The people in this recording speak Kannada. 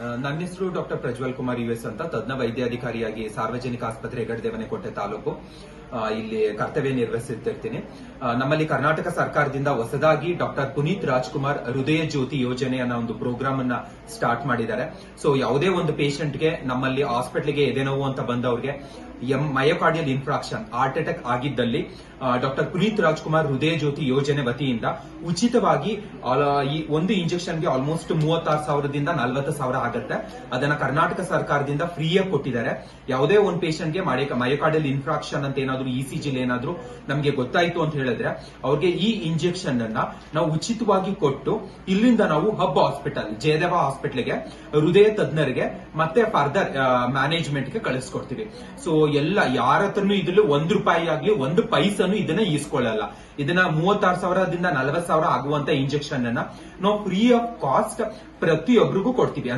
ನನ್ನ ಹೆಸರು doctor Prajwal Kumar U S ಅಂತ ತಜ್ಞ ವೈದ್ಯಾಧಿಕಾರಿಯಾಗಿ ಸಾರ್ವಜನಿಕ ಆಸ್ಪತ್ರೆ ಹೆಗಡೆದೇವನಕೋಟೆ ತಾಲೂಕು. ಇಲ್ಲಿ ಕರ್ತವ್ಯ ನಿರ್ವಹಿಸುತ್ತಿರ್ತೀನಿ. ನಮ್ಮಲ್ಲಿ ಕರ್ನಾಟಕ ಸರ್ಕಾರದಿಂದ ಹೊಸದಾಗಿ ಡಾಕ್ಟರ್ ಪುನೀತ್ ರಾಜ್ಕುಮಾರ್ ಹೃದಯ ಜ್ಯೋತಿ ಯೋಜನೆ ಅನ್ನೋ ಒಂದು ಪ್ರೋಗ್ರಾಮ್ ಅನ್ನ ಸ್ಟಾರ್ಟ್ ಮಾಡಿದ್ದಾರೆ. ಸೊ, ಯಾವುದೇ ಒಂದು ಪೇಷಂಟ್ಗೆ ನಮ್ಮಲ್ಲಿ ಹಾಸ್ಪಿಟಲ್ಗೆ ಎದೆ ನೋವು ಅಂತ ಬಂದವ್ರಿಗೆ M myocardial infarction, heart attack ಆಗಿದ್ದಲ್ಲಿ ಡಾಕ್ಟರ್ ಪುನೀತ್ ರಾಜ್ಕುಮಾರ್ ಹೃದಯ ಜ್ಯೋತಿ ಯೋಜನೆ ವತಿಯಿಂದ ಉಚಿತವಾಗಿ ಈ ಒಂದು ಇಂಜೆಕ್ಷನ್ಗೆ ಆಲ್ಮೋಸ್ಟ್ ಮೂವತ್ತಾರು ಸಾವಿರದಿಂದ ನಲವತ್ತು ಸಾವಿರ ಆಗುತ್ತೆ. ಅದನ್ನ ಕರ್ನಾಟಕ ಸರ್ಕಾರದಿಂದ ಫ್ರೀಯಾಗಿ ಕೊಟ್ಟಿದ್ದಾರೆ. ಯಾವುದೇ ಒಂದು ಪೇಷಂಟ್ಗೆ ಮಯೋಕಾರ್ಡಿಯಲ್ ಇನ್ಫ್ರಾಕ್ಷನ್ ಅಂತ ಏನಾದ್ರು ಇ ಸಿ ಜಿಲ್ ಏನಾದ್ರು ನಮಗೆ ಗೊತ್ತಾಯ್ತು ಅಂತ ಹೇಳಿದ್ರೆ, ಅವ್ರಿಗೆ ಈ ಇಂಜೆಕ್ಷನ್ ಅನ್ನ ನಾವು ಉಚಿತವಾಗಿ ಕೊಟ್ಟು ಇಲ್ಲಿಂದ ನಾವು ಹಬ್ ಹಾಸ್ಪಿಟಲ್, ಜಯದೇವ ಹಾಸ್ಪಿಟಲ್ಗೆ, ಹೃದಯ ತಜ್ಞರಿಗೆ ಮತ್ತೆ ಫರ್ದರ್ ಮ್ಯಾನೇಜ್ಮೆಂಟ್ಗೆ ಕಳಿಸ್ಕೊಡ್ತೀವಿ. ಸೊ, ಎಲ್ಲ ಯಾರ ಹತ್ರನು ಇದ್ರಲ್ಲಿ ಒಂದು ರೂಪಾಯಿ ಆಗ್ಲಿ, ಒಂದು ಪೈಸನು ಇದನ್ನ ಈಸ್ಕೊಳ್ಳಲ್ಲ. ಇದನ್ನ ಮೂವತ್ತಾರು ಸಾವಿರದಿಂದ ನಲವತ್ತು ಸಾವಿರ ಆಗುವಂತ ಇಂಜೆಕ್ಷನ್ ಅನ್ನ ನಾವು ಫ್ರೀ ಆಫ್ ಕಾಸ್ಟ್ ಪ್ರತಿಯೊಬ್ಬರಿಗೂ ಕೊಡ್ತೀವಿ.